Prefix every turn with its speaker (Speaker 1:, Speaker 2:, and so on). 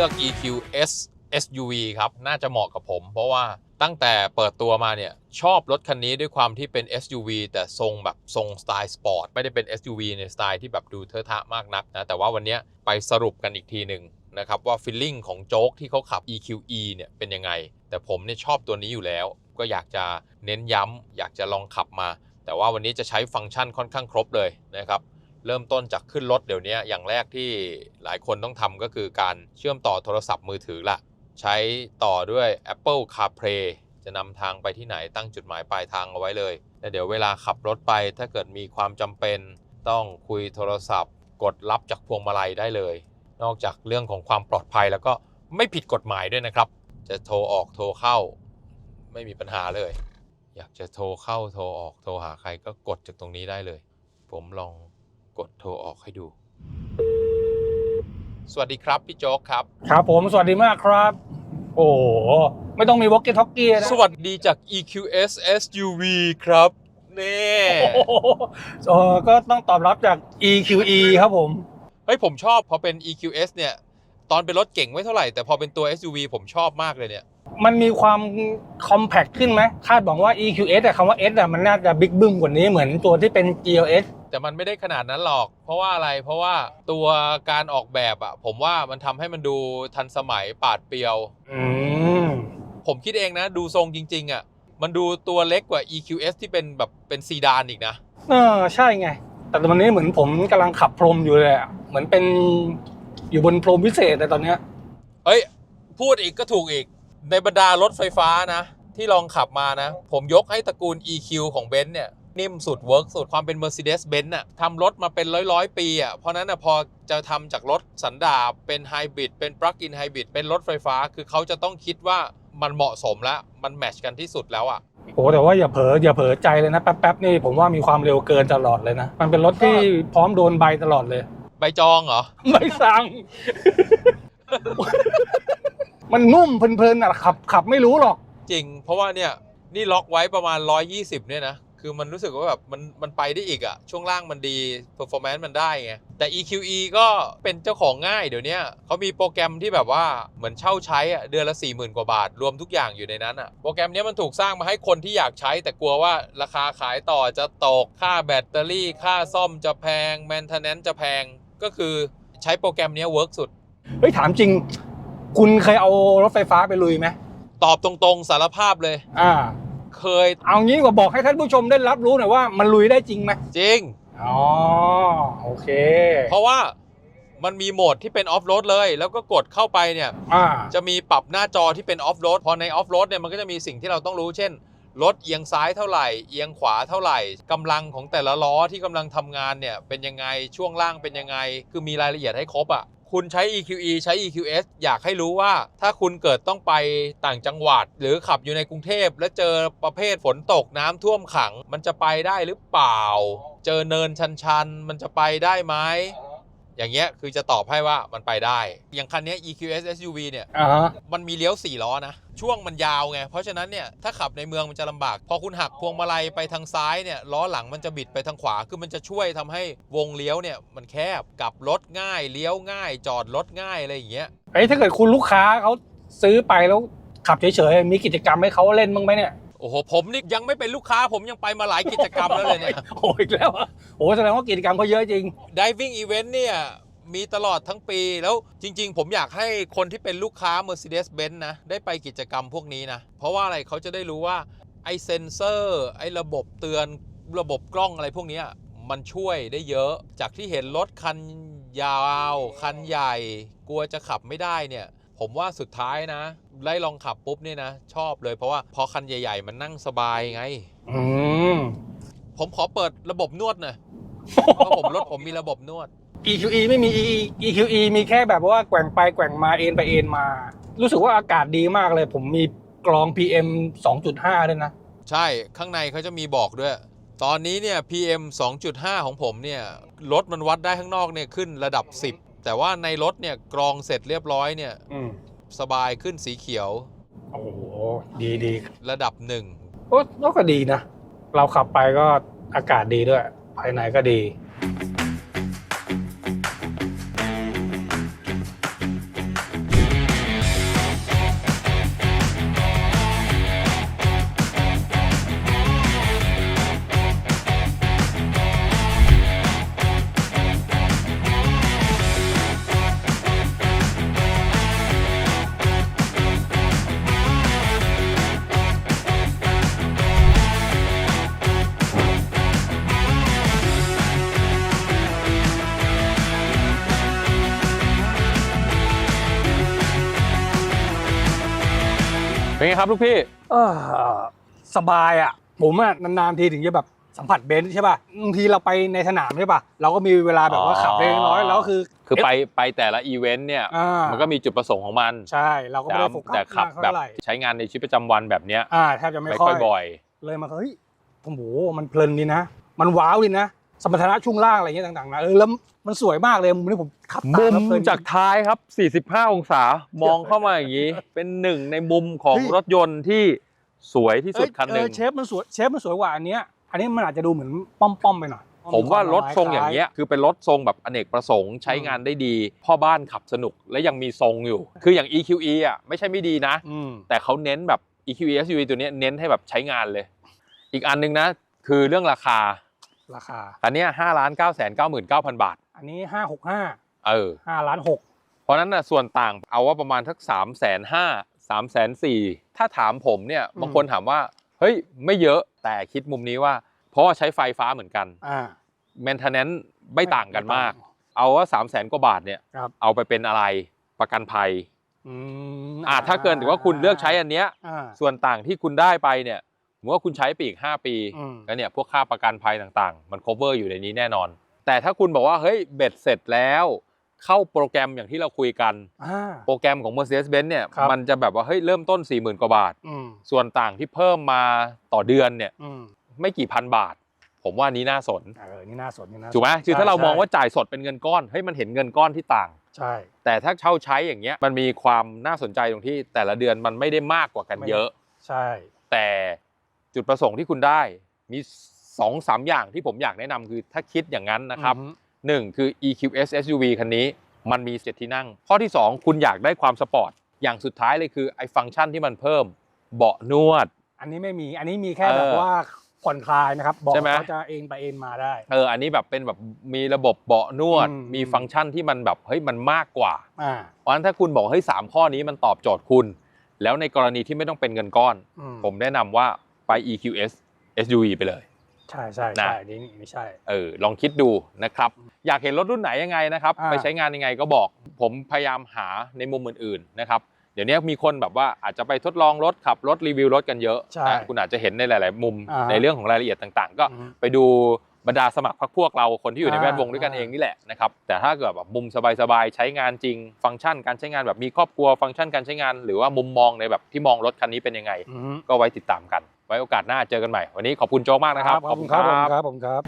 Speaker 1: ลือก EQS SUV ครับ น่าจะเหมาะกับผม เพราะว่าตั้งแต่เปิดตัวมาเนี่ย ชอบรถคันนี้ด้วยความที่เป็น SUV แต่ทรงแบบทรงสไตล์สปอร์ตไม่ได้เป็น SUV ในสไตล์ที่แบบดูเทอะทะมากนักนะ แต่ว่าวันนี้ไปสรุปกันอีกทีหนึ่งนะครับว่าฟีลลิ่งของโจ๊กที่เขาขับ EQE เนี่ยเป็นยังไง แต่ผมเนี่ยชอบตัวนี้อยู่แล้ว ก็อยากจะเน้นย้ำอยากจะลองขับมา แต่ว่าวันนี้จะใช้ฟังก์ชันค่อนข้างครบเลยนะครับ เริ่มต้นจากขึ้นรถเดี๋ยวนี้อย่างแรกที่หลายคนต้องทำก็คือการเชื่อมต่อโทรศัพท์มือถือละใช้ต่อด้วย Apple CarPlay จะนำทางไปที่ไหนตั้งจุดหมายปลายทางเอาไว้เลยแล้วเดี๋ยวเวลาขับรถไปถ้าเกิดมีความจำเป็นต้องคุยโทรศัพท์ กดรับจากพวงมาลัยได้เลย นอกจากเรื่องของความปลอดภัยแล้วก็ไม่ผิดกฎหมายด้วยนะครับ จะโทรออกโทรเข้า ไม่มีปัญหาเลย อยากจะโทรเข้าโทรออกโทรหาใครก็กดจากตรงนี้ได้เลย ผมลอง กดโทรออกให้ดู สวัสดีครับพี่โจ๊กครับ
Speaker 2: ครับผมสวัสดีมากครับ โอ้โหไม่ต้องมีวอกกี้ท็อกกี้นะ
Speaker 1: สวัสดีจาก EQS SUV ครับเน่
Speaker 2: โอ้โหเออก็ต้องตอบรับจาก EQE ครับผม
Speaker 1: เฮ้ยผมชอบพอเป็น EQS เนี่ย ตอนเป็นรถเก่งไม่เท่าไหร่แต่พอเป็นตัว SUV ผมชอบมากเลยเนี่ย
Speaker 2: มันมีความคอมแพคขึ้นไหมคาดหวังว่า EQS แต่คำว่า S อะมันน่าจะบิ๊กบึ้มกว่านี้เหมือนตัวที่เป็น GLS
Speaker 1: แต่มันไม่ได้ขนาดนั้นหรอก เพราะว่าอะไร เพราะว่าตัวการออกแบบอะผมว่ามันทำให้มันดูทันสมัยปราดเปรียว
Speaker 2: อืม
Speaker 1: ผมคิดเองนะ ดูทรงจริง ๆอะมันดูตัวเล็กกว่า EQS ที่เป็นแบบเป็นซีดานอีกนะ
Speaker 2: เออใช่ไง แต่ตอนนี้เหมือนผมกำลังขับพรมอยู่เลยอะเหมือนเป็นอยู่บนพรมพิเศษแต่ตอนเนี้ย
Speaker 1: เอ้ย พูดอีกก็ถูกอีก ในบรรดารถไฟฟ้านะ ที่ลองขับมานะ ผมยกให้ตระกูล EQ ของเบนซ์เนี่ย นิ่มสุดเวิร์กสุดความเป็น Mercedes-Benz น่ะทำรถมาเป็นร้อยร้อยๆปีอะเพราะนั้นน่ะพอจะทำจากรถสันดาปเป็นไฮบริดเป็นปลั๊กอินไฮบริดเป็นรถไฟฟ้าคือเขาจะต้องคิดว่ามันเหมาะสมแล้วมันแมทชกันที่สุดแล้วอะ
Speaker 2: โอ้แต่ว่าอย่าเผลออย่าเผลอใจเลยนะแป๊บๆนี่ผมว่ามีความเร็วเกินตลอดเลยนะ มันเป็นรถที่พร้อมโดนใบตลอดเลย
Speaker 1: ใบจองเหรอ
Speaker 2: ไม่สั่ง มันนุ่มเพลินๆอะขับขับไม่รู้หรอก
Speaker 1: จริง เพราะว่าเนี่ยนี่ล็อกไว้ประมาณ 120 เนี่ยนะ คือมันรู้สึกว่าแบบมันมันไปได้อีกอะช่วงล่างมันดี performance มันได้ไง แต่ EQE ก็เป็นเจ้าของง่ายเดี๋ยวเนี้ยเขามีโปรแกรมที่แบบว่าเหมือนเช่าใช้อะเดือนละ 40,000 กว่าบาท รวมทุกอย่างอยู่ในนั้นอะโปรแกรมเนี้ยมันถูกสร้างมาให้คนที่อยากใช้ แต่กลัวว่าราคาขายต่อจะตก ค่าแบตเตอรี่ ค่าซ่อมจะแพง maintenance จะแพง ก็คือใช้โปรแกรมเนี้ยเวิร์กสุด
Speaker 2: เฮ้ยถามจริง คุณเคยเอารถไฟฟ้าไปลุยไหม
Speaker 1: ตอบตรงๆสารภาพเลย
Speaker 2: อ่า
Speaker 1: เคย
Speaker 2: เอางี้ดีกว่าบอกให้ท่านผู้ชมได้รับรู้หน่อยว่ามันลุยได้จริงไหม
Speaker 1: จริง
Speaker 2: อ๋อโอเค
Speaker 1: เพราะว่ามันมีโหมดที่เป็นออฟโรดเลย แล้วก็กดเข้าไปเนี่ย
Speaker 2: อ่า
Speaker 1: จะมีปรับหน้าจอที่เป็นออฟโรดพอในออฟโรดเนี่ยมันก็จะมีสิ่งที่เราต้องรู้เช่นรถเอียงซ้ายเท่าไหร่ เอียงขวาเท่าไหร่กำลังของแต่ละล้อที่กำลังทำงานเนี่ยเป็นยังไงช่วงล่างเป็นยังไง คือมีรายละเอียดให้ครบอะ คุณใช้ EQE ใช้ EQS อยากให้รู้ว่าถ้าคุณเกิดต้องไปต่างจังหวัด หรือขับอยู่ในกรุงเทพ และเจอประเภทฝนตกน้ำท่วมขัง มันจะไปได้หรือเปล่า เจอเนินชันๆ มันจะไปได้ไหม อย่างเงี้ยคือจะตอบให้ว่ามันไปได้ อย่างคันเนี้ย EQS SUV เนี่ย
Speaker 2: อ่าฮะ
Speaker 1: มันมีเลี้ยว 4 ล้อนะ ช่วงมันยาวไง เพราะฉะนั้นเนี่ย ถ้าขับในเมืองมันจะลำบาก พอคุณหักพวงมาลัยไปทางซ้ายเนี่ยล้อหลังมันจะบิดไปทางขวา คือมันจะช่วยทำให้วงเลี้ยวเนี่ยมันแคบกลับรถง่ายเลี้ยวง่าย จอดรถง่ายอะไรอย่างเงี้ย
Speaker 2: เอ้ยถ้าเกิดคุณลูกค้าเขาซื้อไปแล้วขับเฉยๆมีกิจกรรมให้เขาเล่นบ้างไหมเนี่ย
Speaker 1: โอ้โหผมนี่ยังไม่เป็นลูกค้า ผมยังไปมาหลายกิจกรรมแล้วเลยเนี่ย
Speaker 2: โอ้ยอีกแล้วอะโอ้แสดงว่ากิจกรรมเขาเยอะจริง
Speaker 1: diving event เนี่ยมีตลอดทั้งปีแล้วจริง ๆ ผมอยากให้คนที่เป็นลูกค้า Mercedes-Benz นะ ได้ไปกิจกรรมพวกนี้นะ เพราะว่าอะไรเขาจะได้รู้ว่า ไอเซนเซอร์ ไอระบบเตือนระบบกล้องอะไรพวกเนี้ยมันช่วยได้เยอะ จากที่เห็นรถคันยาว คันใหญ่ กลัวจะขับไม่ได้เนี่ย ผมว่าสุดท้ายนะได้ลองขับปุ๊บเนี่ยนะ ชอบเลยเพราะว่าพอคันใหญ่ ๆ มันนั่งสบายไง
Speaker 2: อืม
Speaker 1: ผมขอเปิดระบบนวดหน่อยเพราะผมรถผมมีระบบนวด
Speaker 2: EQE ไม่มี EQE มีแค่แบบว่าแกว่งไปแกว่งมาเอ็นไปเอ็นมา รู้สึกว่าอากาศดีมากเลย ผมมีกรอง PM 2.5 ด้วยนะ
Speaker 1: ใช่ข้างในเขาจะมีบอกด้วย ตอนนี้เนี่ย PM 2.5 ของผมเนี่ยรถมันวัดได้ข้างนอกเนี่ยขึ้นระดับ 10 แต่ว่าในรถเนี่ยกรองเสร็จเรียบร้อยเนี่ย
Speaker 2: อืม
Speaker 1: สบายขึ้นสีเขียว
Speaker 2: โอ้โหดีดี
Speaker 1: ระดับหนึ่ง
Speaker 2: โอ้ก็ดีนะ เราขับไปก็อากาศดีด้วย ภายในก็ดี
Speaker 1: เป็นไงครับลูกพี่
Speaker 2: เออสบายอะ ผมอะนานๆทีถึงจะแบบสัมผัสเบนซ์ใช่ป่ะบางทีเราไปในสนามใช่ป่ะเราก็มีเวลาแบบว่า
Speaker 1: อ๋อ
Speaker 2: ขับเล็กน้อยแล้วคือ
Speaker 1: คือไปไปแต่ละอีเวนต์เนี่ย
Speaker 2: อ่า
Speaker 1: มันก็มีจุดประสงค์ของมัน
Speaker 2: ใช่เราก็ไม่ได้โฟกัส
Speaker 1: แต่ขับ
Speaker 2: มาก
Speaker 1: แบบ
Speaker 2: เท่าไหร่
Speaker 1: ใช้งานในชีวิตประจำวันแบบเนี้ย
Speaker 2: อ่าแทบจะไม่
Speaker 1: ไม่
Speaker 2: ค่
Speaker 1: ค่
Speaker 2: อ
Speaker 1: อยยบ่อย
Speaker 2: เลยมาเฮ้ยโอ้โหมันเพลินดีนะ มันว้าวดีนะ สมรรถนะช่วงล่างอะไรเงี้ยต่างๆนะเออแล้วมันสวยมากเลยมุมนี้ผมขับตา
Speaker 1: มุ
Speaker 2: มแล้ว
Speaker 1: ม
Speaker 2: เพลิน
Speaker 1: จากท้ายครับ 45 องศามองเข้ามาอย่างนี้ เป็นหนึ่งในมุมของ
Speaker 2: เฮ้ย
Speaker 1: รถยนต์ที่สวยที่สุด
Speaker 2: เอ้ย
Speaker 1: คันหนึ่ง
Speaker 2: เออเชฟมันสวยเชฟมันสวยกว่าอันเนี้ยอันนี้มันอาจจะดูเหมือนป้อมๆไปหน่อย
Speaker 1: ผมว่ารถทรงอย่างเงี้ยคือเป็นรถทรงแบบอเนกประสงค์ใช้งานได้ดี พ่อบ้านขับสนุกและยังมีทรงอยู่ คืออย่าง EQE อะไม่ใช่ไม่ดีนะ
Speaker 2: อืม
Speaker 1: แต่เขาเน้นแบบ EQE SUV ตัวเนี้ยเน้นให้แบบใช้งานเลย อีกอันหนึงนะ คือเรื่องราคา
Speaker 2: ราคา
Speaker 1: อันเนี้ยห้าล้านเก้าแสนเก้าหมื่นเก้าพันบาท
Speaker 2: อันนี้ห้าหกห้า
Speaker 1: เออ
Speaker 2: ห้าล้านหก
Speaker 1: เพราะฉะนั้นน่ะส่วนต่างเอาว่าประมาณทักสามแสนห้าสามแสนสี่ถ้าถามผมเนี่ยบางคนถามว่า เฮ้ย ไม่เยอะแต่คิดมุมนี้ว่า เพราะว่าใช้ไฟฟ้าเหมือนกัน
Speaker 2: อ่า
Speaker 1: maintenance ไม่ต่างกันมาก เอาว่า3 0 0แสนกว่าบาทเนี่ย
Speaker 2: ครับ
Speaker 1: เอาไปเป็นอะไรประกันภัย
Speaker 2: อืม
Speaker 1: อ่าถ้าเกินถือว่าคุณเลือกใช้อันเนี้ย
Speaker 2: อ่า
Speaker 1: ส่วนต่างที่คุณได้ไปเนี่ย สมมติว่าคุณใช้ไปอีก 5 ปี
Speaker 2: อืม
Speaker 1: แล้วเนี่ยพวกค่าประกันภัยต่างๆ มัน cover อยู่ในนี้แน่นอน แต่ถ้าคุณบอกว่าเฮ้ยเบ็ดเสร็จแล้วเข้าโปรแกรมอย่างที่เราคุยกัน
Speaker 2: อ่า
Speaker 1: โปรแกรมของ Mercedes-Benz เนี่ย
Speaker 2: ครับ
Speaker 1: มันจะแบบว่าเฮ้ยเริ่มต้น 40,000 กว่าบาท
Speaker 2: อืม
Speaker 1: ส่วนต่างที่เพิ่มมาต่อเดือนเนี่ย
Speaker 2: อืม
Speaker 1: ไม่กี่พันบาท ผมว่านี้น่าสน
Speaker 2: เออนี่น่าสนนี่น่าสน
Speaker 1: ถูกไหมคือถ้าเรา
Speaker 2: ใช่
Speaker 1: มองว่าจ่ายสดเป็นเงินก้อนเฮ้ยมันเห็นเงินก้อนที่ต่าง
Speaker 2: ใช่
Speaker 1: แต่ถ้าเช่าใช้อย่างเงี้ยมันมีความน่าสนใจตรงที่แต่ละเดือนมันไม่ได้มากกว่ากันเยอะ
Speaker 2: ใช่
Speaker 1: แต่ จุดประสงค์ที่คุณได้มี2อสามอย่างที่ผมอยากแนะนำคือถ้าคิดอย่างนั้นนะครับ
Speaker 2: อืม
Speaker 1: หนึ่งคือ EQS SUV คันนี้มันมีเจ็ดที่นั่ง ข้อที่ 2 คุณอยากได้ความสปอร์ต อย่างสุดท้ายเลยคือไอ้ฟังก์ชันที่มันเพิ่ม เบาะนวด
Speaker 2: อันนี้ไม่มีอันนี้มีแค่
Speaker 1: เออ
Speaker 2: แบบว่าผ่อนคลายนะครับบอก
Speaker 1: ใช่ไหม
Speaker 2: เขาจะเอ็นไปเอ็นมาได้
Speaker 1: เอออันนี้แบบเป็นแบบมีระบบเบาะนวด
Speaker 2: อืม
Speaker 1: มีฟังก์ชันที่มันแบบเฮ้ยมันมากกว่า
Speaker 2: อ่า
Speaker 1: เพราะฉะนั้นถ้าคุณบอกเฮ้ยสามข้อนี้มันตอบโจทย์คุณ แล้วในกรณีที่ไม่ต้องเป็นเงินก้อน
Speaker 2: อืม
Speaker 1: ผมแนะนำว่า ไป EQS SUV ไปเลย
Speaker 2: ใช่ใช่
Speaker 1: นะ
Speaker 2: ใช่นี่นี่ไม่ใช่
Speaker 1: เออลองคิดดูนะครับ อยากเห็นรถรุ่นไหนยังไงนะครับ
Speaker 2: อ่า
Speaker 1: ไปใช้งานยังไงก็บอก ผมพยายามหาในมุมอื่นๆนะครับเดี๋ยวนี้มีคนแบบว่าอาจจะไปทดลองรถขับรถรีวิวรถกันเยอะ
Speaker 2: ใช่
Speaker 1: นะคุณอาจจะเห็นในหลาย ๆ มุม
Speaker 2: อ่า
Speaker 1: ในเรื่องของรายละเอียดต่างๆ ก็
Speaker 2: อืม
Speaker 1: ไปดูบรรดาสมัครพรรคพวกเราคนที่อยู่ใน
Speaker 2: อ่า
Speaker 1: แวดวงด้วยกัน
Speaker 2: อ่า
Speaker 1: เองนี่แหละนะครับแต่ถ้าเกิดแบบมุมสบายๆใช้งานจริง ฟังก์ชันการใช้งานแบบมีครอบครัวฟังก์ชันการใช้งาน หรือว่ามุมมองในแบบที่มองรถคันนี้เป็นยังไง
Speaker 2: อืม
Speaker 1: ก็ไว้ติดตามกัน ไว้โอกาสหน้าเจอกันใหม่ วันนี้ขอบคุณโจ๊กมากนะครับ
Speaker 2: ขอบคุณครับผมครับผมครับ